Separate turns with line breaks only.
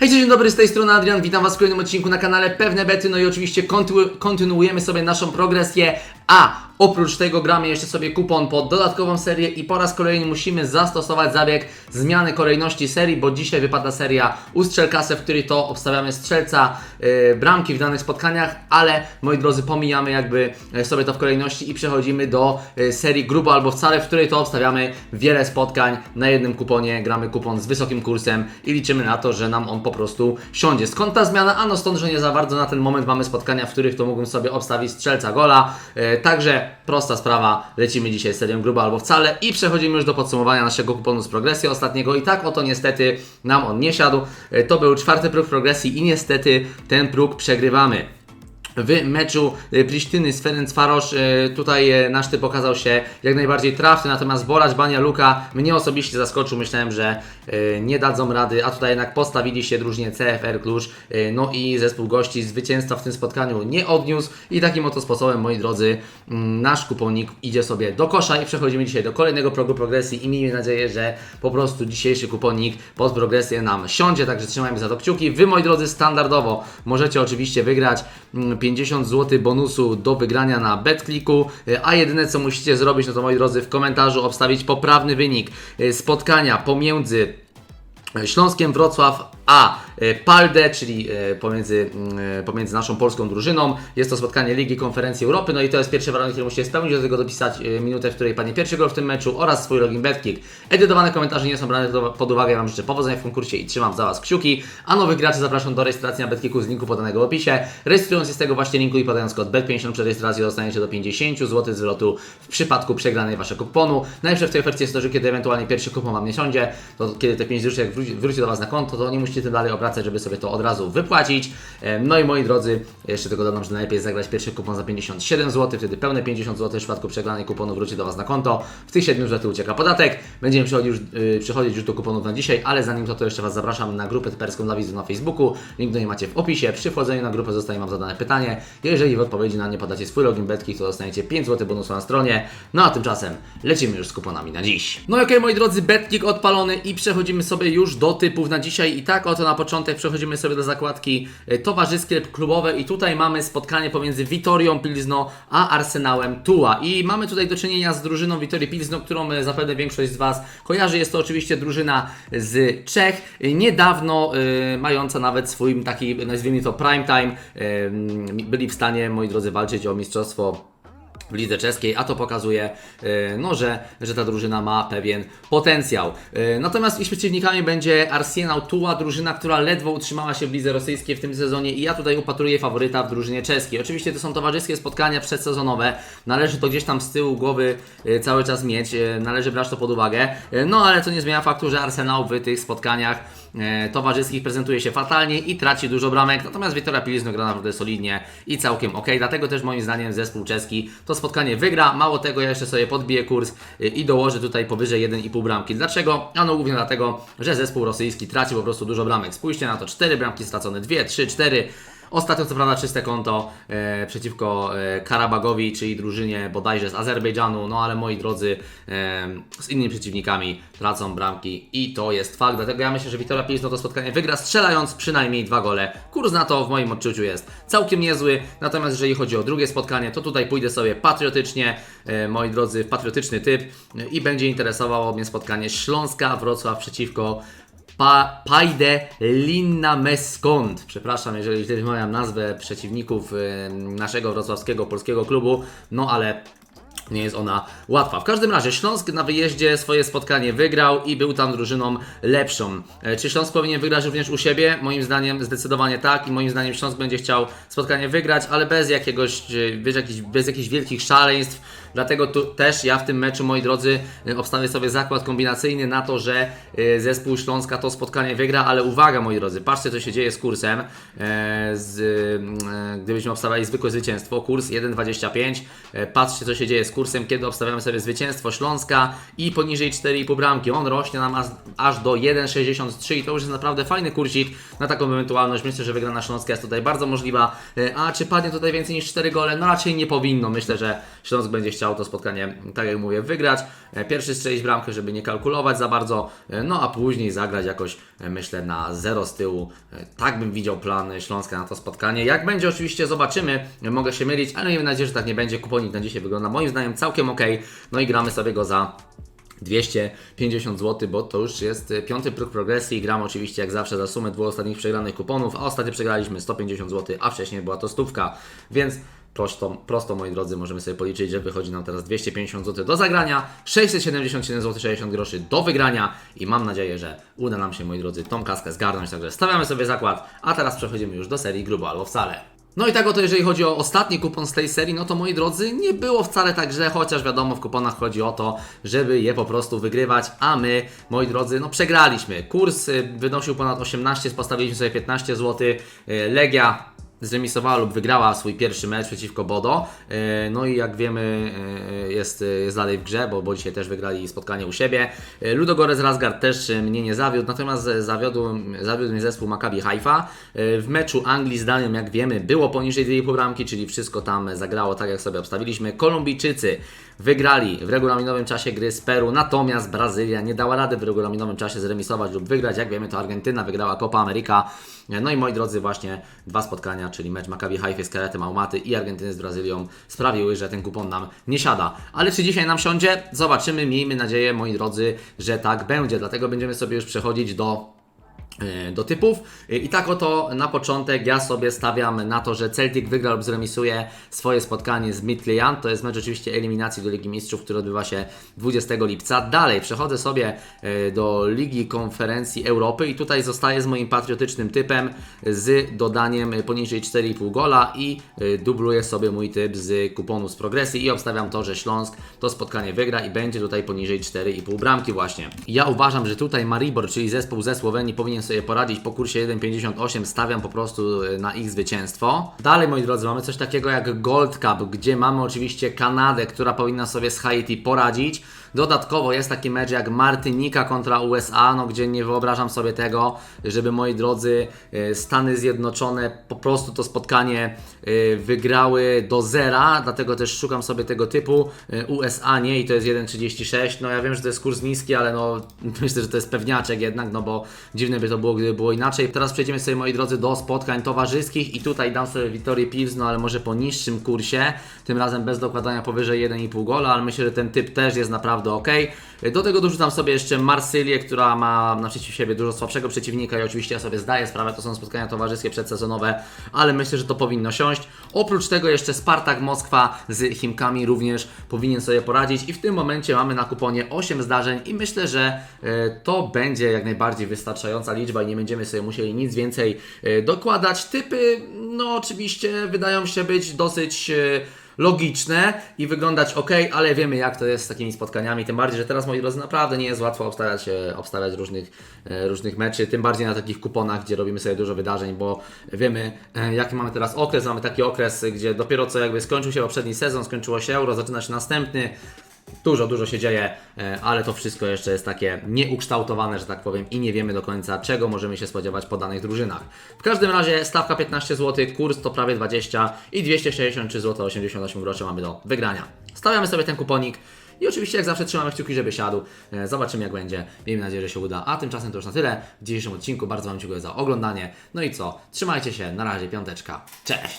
Hej, dzień dobry, z tej strony Adrian, witam Was w kolejnym odcinku na kanale Pewne Bety, no i oczywiście kontynu- kontynuujemy sobie naszą progresję, a oprócz tego gramy jeszcze sobie kupon pod dodatkową serię i po raz kolejny musimy zastosować zabieg zmiany kolejności serii, bo dzisiaj wypada seria Ustrzel kasę, w której to obstawiamy strzelca yy, bramki w danych spotkaniach, ale moi drodzy, pomijamy jakby e, sobie to w kolejności i przechodzimy do e, serii grubo albo wcale, w której to obstawiamy wiele spotkań na jednym kuponie, gramy kupon z wysokim kursem i liczymy na to, że nam on po prostu siądzie. Skąd ta zmiana? Ano stąd, że nie za bardzo na ten moment mamy spotkania, w których to mógłbym sobie obstawić strzelca gola. E, także prosta sprawa, lecimy dzisiaj serią grubo albo wcale i przechodzimy już do podsumowania naszego kuponu z progresji ostatniego i tak oto niestety nam on nie siadł. E, to był czwarty próg progresji i niestety ten próg przegrywamy. W meczu e, Prisztyny z Ferencvaros e, tutaj e, nasz typ okazał się jak najbardziej trafny, natomiast Boracz Bania Luka mnie osobiście zaskoczył. Myślałem, że nie dadzą rady, a tutaj jednak postawili się drużynie CFR Klucz. No i zespół gości zwycięstwa w tym spotkaniu nie odniósł i takim oto sposobem, moi drodzy, mm, nasz kuponik idzie sobie do kosza i przechodzimy dzisiaj do kolejnego progu progresji i miejmy nadzieję, że po prostu dzisiejszy kuponik pod progresję nam siądzie, także trzymajmy za to kciuki. Wy, moi drodzy, standardowo możecie oczywiście wygrać mm, 50 zł bonusu do wygrania na BetClicku, e, a jedyne co musicie zrobić, no to moi drodzy, w komentarzu obstawić poprawny wynik e, spotkania pomiędzy Śląskiem Wrocław a e, Palde, czyli e, pomiędzy, mm, e, pomiędzy naszą polską drużyną. Jest to spotkanie Ligi Konferencji Europy, no i to jest pierwszy warunek, który musicie spełnić, do tego dopisać minutę, w której padnie pierwszy gol w tym meczu oraz swój login BetClick. Edytowane komentarze nie są brane pod uwagę, ja Wam życzę powodzenia w konkursie i trzymam za Was kciuki. A nowych graczy zapraszam do rejestracji na BetClicku z linku podanego w opisie. Rejestrując się z tego właśnie linku i podając kod BET50 przed rejestracją dostaniecie do 50 zł zwrotu w przypadku przegranej Waszego kuponu. Najlepsze w tej ofercie jest to, że kiedy ewentualnie pierwszy kupon Wam nie siądzie, to kiedy te 5 zł wróci, wróci do Was na konto, to nie musicie tym dalej obracać, żeby sobie to od razu wypłacić. No i moi drodzy, jeszcze tylko dodam, że najlepiej jest zagrać pierwszy kupon za 57 zł, wtedy pełne 50 zł w przypadku przegranej kuponu wróci do Was na konto. W tych 7 zł ucieka podatek. Będziemy przechodzić już, yy, przechodzić już do kuponów na dzisiaj, ale zanim to, to jeszcze Was zapraszam na grupę typerską dla widzów na Facebooku. Link do niej macie w opisie. Przy wchodzeniu na grupę zostanie Wam zadane pytanie. Jeżeli w odpowiedzi na nie podacie swój login betki, to dostaniecie 5 zł bonusu na stronie. No a tymczasem lecimy już z kuponami na dziś. No i okej, moi drodzy, betkick odpalony i przechodzimy sobie już do typów na dzisiaj. I tak oto na początek przechodzimy sobie do zakładki e, towarzyskie lub klubowe i tutaj mamy spotkanie pomiędzy Vitorią Pilzno a Arsenałem Tua. I mamy tutaj do czynienia z drużyną Witorii Pilzno, którą e, zapewne większość z Was kojarzy. Jest to oczywiście drużyna z Czech, e, niedawno mająca nawet swój taki, nazwijmy to prime time. Byli w stanie, moi drodzy, walczyć o mistrzostwo w lidze czeskiej, a to pokazuje, e, no, że, że ta drużyna ma pewien potencjał. E, Natomiast ich przeciwnikami będzie Arsenal Tua, drużyna, która ledwo utrzymała się w lidze rosyjskiej w tym sezonie i ja tutaj upatruję faworyta w drużynie czeskiej. Oczywiście to są towarzyskie spotkania przedsezonowe, należy to gdzieś tam z tyłu głowy e, cały czas mieć, należy brać to pod uwagę, no ale to nie zmienia faktu, że Arsenal w tych spotkaniach towarzyskich prezentuje się fatalnie i traci dużo bramek, natomiast Wiktoria Pilizno gra naprawdę solidnie i całkiem ok, dlatego też moim zdaniem zespół czeski to spotkanie wygra, mało tego ja jeszcze sobie podbiję kurs y, i dołożę tutaj powyżej 1,5 bramki. Dlaczego? Ano głównie dlatego, że zespół rosyjski traci po prostu dużo bramek. Spójrzcie na to, 4 bramki stracone, 2, 3, 4, Ostatnio co prawda czyste konto e, przeciwko e, Karabagowi, czyli drużynie bodajże z Azerbejdżanu, no ale moi drodzy, e, z innymi przeciwnikami tracą bramki i to jest fakt. Dlatego ja myślę, że Wiktoria Pilsno to spotkanie wygra, strzelając przynajmniej dwa gole. Kurs na to w moim odczuciu jest całkiem niezły, natomiast jeżeli chodzi o drugie spotkanie, to tutaj pójdę sobie patriotycznie, e, moi drodzy, w patriotyczny typ e, i będzie interesowało mnie spotkanie Śląska Wrocław przeciwko Pa, Pajde Linna Meskont. Przepraszam, jeżeli źle wymawiam nazwę przeciwników naszego wrocławskiego polskiego klubu, no ale nie jest ona łatwa. W każdym razie Śląsk na wyjeździe swoje spotkanie wygrał i był tam drużyną lepszą. E, Czy Śląsk powinien wygrać również u siebie? Moim zdaniem zdecydowanie tak i moim zdaniem Śląsk będzie chciał spotkanie wygrać, ale bez jakiegoś, bez jakichś, bez jakichś wielkich szaleństw. Dlatego tu też ja w tym meczu, moi drodzy, e, obstawię sobie zakład kombinacyjny na to, że e, zespół Śląska to spotkanie wygra, ale uwaga, moi drodzy, patrzcie co się dzieje z kursem. Z, gdybyśmy obstawiali zwykłe zwycięstwo, kurs 1,25. E, Patrzcie co się dzieje z kursem kursem, kiedy obstawiamy sobie zwycięstwo Śląska i poniżej 4,5 bramki. On rośnie nam aż, aż do 1,63 i to już jest naprawdę fajny kursik na taką ewentualność. Myślę, że wygrana Śląska jest tutaj bardzo możliwa. E, A czy padnie tutaj więcej niż 4 gole? No raczej nie powinno. Myślę, że Śląsk będzie chciał to spotkanie, tak jak mówię, wygrać. E, Pierwszy strzelić bramkę, żeby nie kalkulować za bardzo, e, no a później zagrać jakoś, myślę, na zero z tyłu. Tak bym widział plan Śląska na to spotkanie. Jak będzie, oczywiście zobaczymy. Mogę się mylić, ale miejmy nadzieję, że tak nie będzie. Kuponik na dzisiaj wygląda moim zdaniem całkiem ok. No i gramy sobie go za 250 zł, bo to już jest y, piąty próg progresji gram oczywiście jak zawsze za sumę dwóch ostatnich przegranych kuponów, a ostatnio przegraliśmy 150 zł, a wcześniej była to stówka, więc prosto, prosto moi drodzy możemy sobie policzyć, że wychodzi nam teraz 250 zł do zagrania, 677 zł 60 groszy do wygrania i mam nadzieję, że uda nam się moi drodzy tą kaskę zgarnąć, także stawiamy sobie zakład, a teraz przechodzimy już do serii grubo albo wcale. No i tak oto, jeżeli chodzi o ostatni kupon z tej serii, no to moi drodzy, nie było wcale tak źle, chociaż wiadomo, w kuponach chodzi o to, żeby je po prostu wygrywać, a my, moi drodzy, no przegraliśmy. Kurs y, wynosił ponad 18, postawiliśmy sobie 15 zł. Y, Legia zremisowała lub wygrała swój pierwszy mecz przeciwko Bodo. E, No i jak wiemy, e, jest, jest dalej w grze, bo, bo dzisiaj też wygrali spotkanie u siebie. E, Ludogorez Razgard też mnie nie zawiódł, natomiast e, zawiódł, mnie zespół Maccabi Haifa. W meczu Anglii z Danią, jak wiemy, było poniżej 2,5 bramki, czyli wszystko tam zagrało tak, jak sobie obstawiliśmy. Kolumbijczycy wygrali w regulaminowym czasie gry z Peru, natomiast Brazylia nie dała rady w regulaminowym czasie zremisować lub wygrać. Jak wiemy, to Argentyna wygrała Copa America. No i moi drodzy, właśnie dwa spotkania, czyli mecz Maccabi Haifa z Karetem Almaty i Argentyny z Brazylią sprawiły, że ten kupon nam nie siada. Ale czy dzisiaj nam siądzie? Zobaczymy, miejmy nadzieję, moi drodzy, że tak będzie. Dlatego będziemy sobie już przechodzić do do typów. E, I tak oto na początek ja sobie stawiam na to, że Celtic wygra lub zremisuje swoje spotkanie z Midtjylland. To jest mecz oczywiście eliminacji do Ligi Mistrzów, który odbywa się 20 lipca. Dalej przechodzę sobie e, do Ligi Konferencji Europy i tutaj zostaję z moim patriotycznym typem z dodaniem poniżej 4,5 gola i e, dubluję sobie mój typ z kuponu z progresji i obstawiam to, że Śląsk to spotkanie wygra i będzie tutaj poniżej 4,5 bramki właśnie. Ja uważam, że tutaj Maribor, czyli zespół ze Słowenii powinien sobie poradzić po kursie 1,58 stawiam po prostu e, na ich zwycięstwo. Dalej moi drodzy mamy coś takiego jak Gold Cup, gdzie mamy oczywiście Kanadę, która powinna sobie z Haiti poradzić. Dodatkowo jest taki mecz jak Martynika kontra USA, no gdzie nie wyobrażam sobie tego, żeby moi drodzy e, Stany Zjednoczone po prostu to spotkanie e, wygrały do zera, dlatego też szukam sobie tego typu. E, USA nie i to jest 1,36. No ja wiem, że to jest kurs niski, ale no myślę, że to jest pewniaczek jednak, no bo dziwne by to było, gdyby było inaczej. Teraz przejdziemy sobie moi drodzy do spotkań towarzyskich i tutaj dam sobie Wiktorię Pilsno, ale może po niższym kursie, tym razem bez dokładania powyżej 1,5 gola, ale myślę, że ten typ też jest naprawdę ok. Do tego dorzucam sobie jeszcze Marsylię, która ma naprzeciw siebie dużo słabszego przeciwnika i oczywiście ja sobie zdaję sprawę, to są spotkania towarzyskie przedsezonowe, ale myślę, że to powinno siąść. Oprócz tego jeszcze Spartak Moskwa z Chimkami również powinien sobie poradzić i w tym momencie mamy na kuponie 8 zdarzeń i myślę, że e, to będzie jak najbardziej wystarczająca liczba i nie będziemy sobie musieli nic więcej e, dokładać. Typy, no oczywiście wydają się być dosyć e, logiczne i wyglądać ok, ale wiemy jak to jest z takimi spotkaniami, tym bardziej, że teraz moi drodzy naprawdę nie jest łatwo obstawiać, e, obstawiać różnych, e, różnych meczy, tym bardziej na takich kuponach, gdzie robimy sobie dużo wydarzeń, bo wiemy e, jaki mamy teraz okres, mamy taki okres, gdzie dopiero co jakby skończył się poprzedni sezon, skończyło się Euro, zaczyna się następny, Dużo, dużo się dzieje, e, ale to wszystko jeszcze jest takie nieukształtowane, że tak powiem, i nie wiemy do końca, czego możemy się spodziewać po danych drużynach. W każdym razie stawka 15 zł, kurs to prawie 20 i 263 zł 88 groszy mamy do wygrania. Stawiamy sobie ten kuponik i oczywiście jak zawsze trzymamy kciuki, żeby siadł. E, Zobaczymy jak będzie. Miejmy nadzieję, że się uda. A tymczasem to już na tyle w dzisiejszym odcinku. Bardzo Wam dziękuję za oglądanie. No i co? Trzymajcie się. Na razie piąteczka. Cześć!